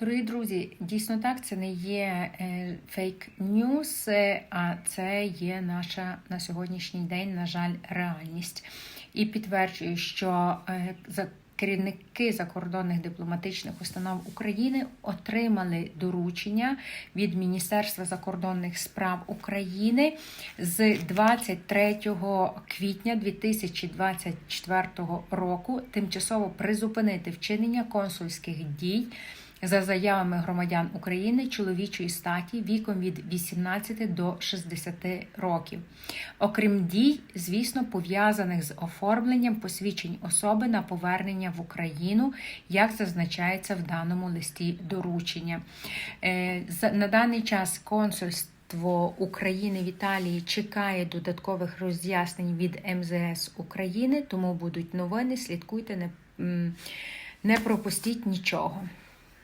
Дорогі друзі, дійсно так, це не є фейк ньюс, а це є наша на сьогоднішній день, на жаль, реальність. І підтверджую, що е, за керівники закордонних дипломатичних установ України отримали доручення від Міністерства закордонних справ України з 23 квітня 2024 року тимчасово призупинити вчинення консульських дій за заявами громадян України чоловічої статі віком від 18 до 60 років. Окрім дій, звісно, пов'язаних з оформленням посвідчень особи на повернення в Україну, як зазначається в даному листі доручення. Е, На даний час консульство України в Італії чекає додаткових роз'яснень від МЗС України, тому будуть новини. Слідкуйте, не, не пропустіть нічого.